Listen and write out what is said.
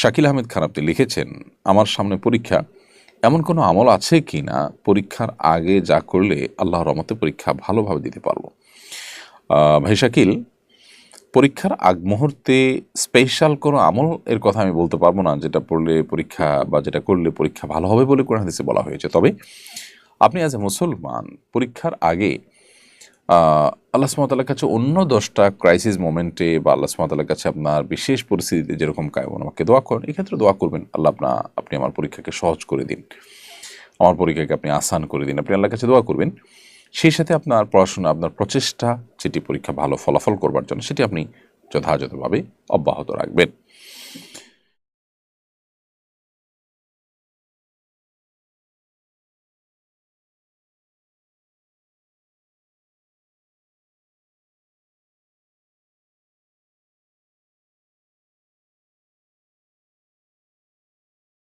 শাকিল আহমেদ আপনি লিখেছেন, আমার সামনে পরীক্ষা, এমন কোনো আমল আছে কি না? পরীক্ষার আগে যা করলে আল্লাহর রহমতে পরীক্ষা ভালোভাবে দিতে পারব। ভাই শাকিল, পরীক্ষার আগ মুহূর্তে স্পেশাল কোনো আমল এর কথা আমি বলতে পারব না, যেটা পড়লে পরীক্ষা বা যেটা করলে পরীক্ষা ভালো হবে বলে কোরআন হাদিসে বলা হয়েছে। তবে আপনি অ্যাজ এ মুসলমান, পরীক্ষার আগে আল্লাহ সুমতাল্লার কাছে অন্য দশটা ক্রাইসিস মোমেন্টে বা আল্লাহ সুমতাল্লার কাছে আপনার বিশেষ পরিস্থিতিতে যেরকম কায়মন আমাকে দোয়া করেন। এক্ষেত্রে দোয়া করবেন, আল্লাহ আপনা, আপনি আমার পরীক্ষাকে সহজ করে দিন। আমার পরীক্ষাকে আপনি আসান করে দিন। আপনি আল্লাহর কাছে দোয়া করবেন। সেই সাথে আপনার পড়াশোনা, আপনার প্রচেষ্টা যেটি পরীক্ষা ভালো ফলাফল করবার জন্য, সেটি আপনি যথাযথভাবে অব্যাহত রাখবেন।